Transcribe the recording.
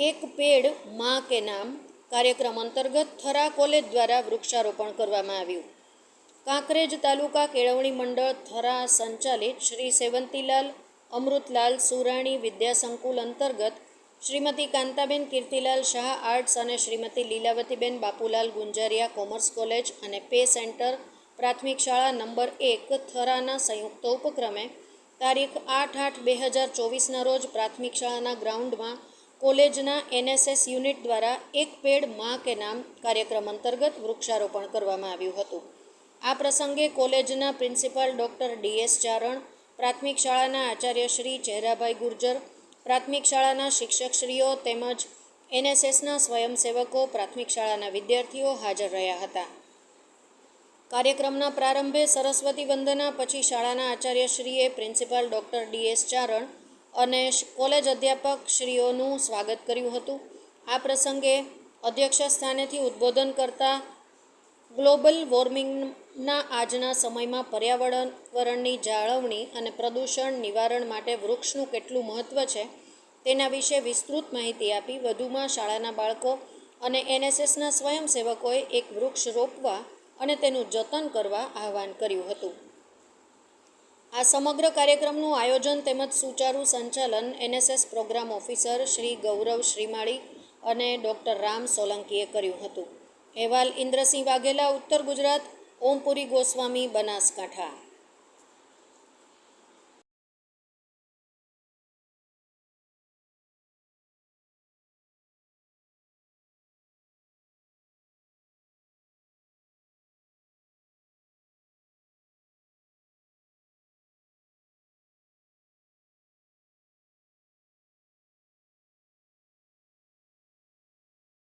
એક પેડમાં કે નામ કાર્યક્રમ અંતર્ગત થરા કોલેજ દ્વારા વૃક્ષારોપણ કરવામાં આવ્યું. કાંકરેજ તાલુકા કેળવણી મંડળ થરા સંચાલિત શ્રી સેવંતીલાલ, અમૃતલાલ સુરાણી વિદ્યાસંકુલ અંતર્ગત શ્રીમતી કાંતાબેન કીર્તિલાલ શાહ આર્ટ્સ અને શ્રીમતી લીલાવતીબેન બાપુલાલ ગુંજારિયા કોમર્સ કોલેજ અને પે સેન્ટર પ્રાથમિક શાળા નંબર એક થરાના સંયુક્ત ઉપક્રમે તારીખ આઠ આઠ બે હજાર ચોવીસના રોજ પ્રાથમિક શાળાના ગ્રાઉન્ડમાં કોલેજના એનએસએસ યુનિટ દ્વારા એક પેડમાં કે નામ કાર્યક્રમ અંતર્ગત વૃક્ષારોપણ કરવામાં આવ્યું હતું. આ પ્રસંગે કોલેજના પ્રિન્સિપાલ ડૉક્ટર ડીએસ ચારણ, પ્રાથમિક શાળાના આચાર્ય શ્રી ચહેરાભાઈ ગુર્જર, પ્રાથમિક શાળાના શિક્ષકશ્રીઓ તેમજ એનએસએસના સ્વયંસેવકો, પ્રાથમિક શાળાના વિદ્યાર્થીઓ હાજર રહ્યા હતા. કાર્યક્રમના પ્રારંભે સરસ્વતી વંદના પછી શાળાના આચાર્યશ્રીએ principal doctor D S Charan અને કોલેજ અધ્યાપક શ્રીઓનું સ્વાગત કર્યું હતું. આ પ્રસંગે અધ્યક્ષ સ્થાનેથી ઉદ્બોધન કરતા ગ્લોબલ વોર્મિંગના આજના સમયમાં પર્યાવરણની જાળવણી અને પ્રદૂષણ નિવારણ માટે વૃક્ષનું કેટલું મહત્ત્વ છે, તેના વિશે વિસ્તૃત માહિતી આપી વધુમાં શાળાના બાળકો અને એનએસએસના સ્વયંસેવકોએ એક વૃક્ષ રોપવા અને તેનું જતન કરવા આહવાન કર્યું હતું. આ સમગ્ર કાર્યક્રમનું આયોજન તેમજ સુચારુ સંચાલન NSS programme officer Shri Gaurav Shrimali અને ડૉક્ટર રામ સોલંકીએ કર્યું હતું. અહેવાલ ઇન્દ્રસિંહ વાઘેલા, ઉત્તર ગુજરાત ઓમપુરી ગોસ્વામી, બનાસકાંઠા.